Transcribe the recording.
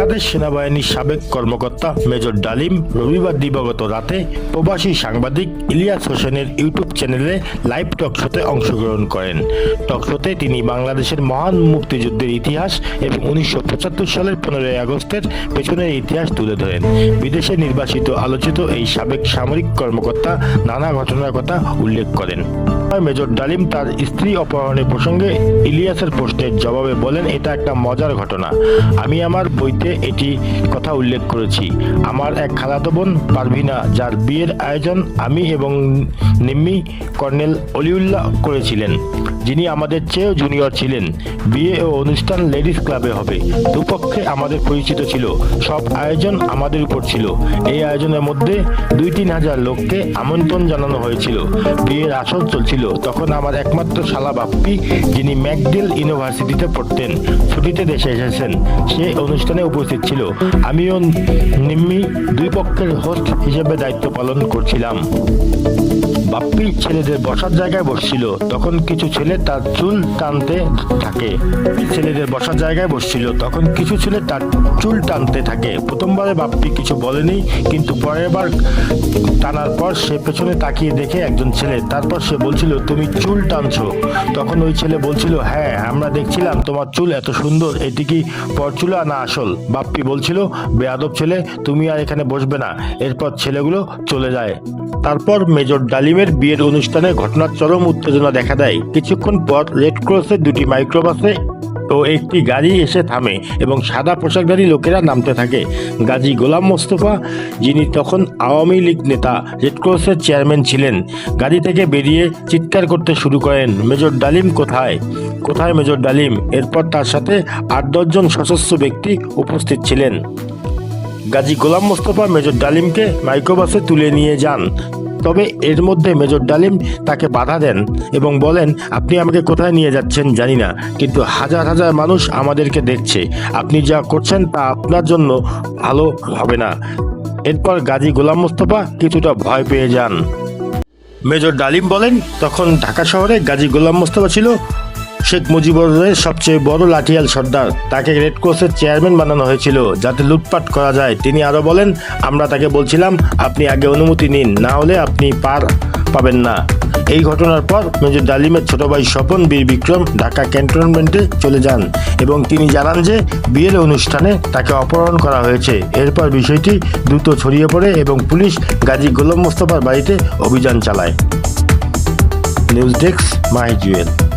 বাংলাদেশ সেনাবাহিনীর সাবেক কর্মকর্তা মেজর ডালিম রবিবার দিবাগত রাতে প্রবাসী সাংবাদিক ইলিয়াস হোসেনের ইউটিউব চ্যানেলে লাইভ টকশোতে অংশগ্রহণ করেন। টকশোতে তিনি বাংলাদেশের মহান মুক্তিযুদ্ধের ইতিহাস এবং উনিশশো পঁচাত্তর সালের পনেরোই আগস্টের পেছনের ইতিহাস তুলে ধরেন। বিদেশে নির্বাসিত আলোচিত এই সাবেক সামরিক কর্মকর্তা নানা ঘটনার কথা উল্লেখ করেন। মেজর ডালিম তার স্ত্রী অপহরণের প্রসঙ্গে ইলিয়াসের প্রশ্নের জবাবে বলেন, এটা একটা মজার ঘটনা। আমি আমার বইতে এটি কথা উল্লেখ করেছি। আমার এক খালাতো বোন পারভিনা, যার বিয়ের আয়োজন আমি এবং নিম্মি কর্নেল অলিউল্লাহ করেছিলেন, যিনি আমাদের চেয়েও জুনিয়র ছিলেন। বিয়ে ও অনুষ্ঠান লেডিস ক্লাবে হবে। দুপক্ষে আমাদের পরিচিত ছিল। সব আয়োজন আমাদের উপর ছিল। এই আয়োজনের মধ্যে দুই তিন হাজার লোককে আমন্ত্রণ জানানো হয়েছিল। বিয়ের আসর চলছিল। তখন আমার একমাত্র শালা বাপ্পি, যিনি ম্যাকডেল ইউনিভার্সিটিতে পড়তেন, ছুটিতে দেশে এসেছেন। সে অনুষ্ঠানে উপস্থিত ছিল। আমিও নিম্মি দুই পক্ষের হোস্ট হিসেবে দায়িত্ব পালন করছিলাম। বাপ্পি ছেলেদের বসার জায়গায় বসছিল, তখন কিছু ছেলে তার চুল টানতে থাকে। ছেলেদের বসার জায়গায় বসছিল, তখন কিছু ছেলে তার চুল টানতে থাকে। প্রথমবারে বাপ্পি কিছু বলেনি, কিন্তু পরের বার টানার পর সে পেছনে তাকিয়ে দেখে একজন ছেলে। তারপর সে বলছিল, তুমি চুল টানছো। তখন ওই ছেলে বলছিল হ্যাঁ আমরা দেখছিলাম তোমার চুল এত সুন্দর, এটি কি পরচুলা না আসল? বাপ্পি বলছিল, বেয়াদব ছেলে, তুমি আর এখানে বসবে না। এরপর ছেলেগুলো চলে যায়। তারপর মেজর ডালিমের বিয়ের অনুষ্ঠানে ঘটনার চরম উত্তেজনা দেখা দেয়। কিছুক্ষণ পর রেড দুটি মাইক্রোবাসে ও একটি গাড়ি এসে থামে এবং সাদা পোশাকধারী লোকেরা নামতে থাকে। গাজী গোলাম মোস্তফা, যিনি তখন আওয়ামী লীগ নেতা রেড ক্রসের চেয়ারম্যান ছিলেন। গাড়ি থেকে বেরিয়ে চিৎকার করতে শুরু করেন, মেজর ডালিম কোথায়? কোথায় মেজর ডালিম? এরপর তার সাথে আট দশজন সশস্ত্র ব্যক্তি উপস্থিত ছিলেন। গাজী গোলাম মোস্তফা, মেজর ডালিমকে মাইক্রোবাসে তুলে নিয়ে যান। তবে এর মধ্যে মেজর ডালিম তাকে বাধা দেন এবং বলেন, আপনি আমাকে কোথায় নিয়ে যাচ্ছেন জানি না, কিন্তু হাজার হাজার মানুষ আমাদেরকে দেখছে। আপনি যা করছেন তা আপনার জন্য ভালো হবে না। এরপর গাজী গোলাম মোস্তফা কিছুটা ভয় পেয়ে যান। মেজর ডালিম বলেন, তখন ঢাকা শহরে গাজী গোলাম মোস্তফা ছিল শেখ মুজিবুরের সবচেয়ে বড় লাঠিয়াল সর্দার। তাকে রেড ক্রসের চেয়ারম্যান বানানো হয়েছিল, যাতে লুটপাট করা যায়। তিনি আরও বলেন, আমরা তাকে বলছিলাম, আপনি আগে অনুমতি নিন, না হলে আপনি পার পাবেন না। এই ঘটনার পর মেজর ডালিমের ছোট ভাই স্বপন বীর বিক্রম ঢাকা ক্যান্টনমেন্টে চলে যান এবং তিনি জানান যে, বিয়ের অনুষ্ঠানে তাকে অপহরণ করা হয়েছে। এরপর বিষয়টি দ্রুত ছড়িয়ে পড়ে এবং পুলিশ গাজী গোলাম মোস্তফার বাড়িতে অভিযান চালায়। News desk Mahi Jewel.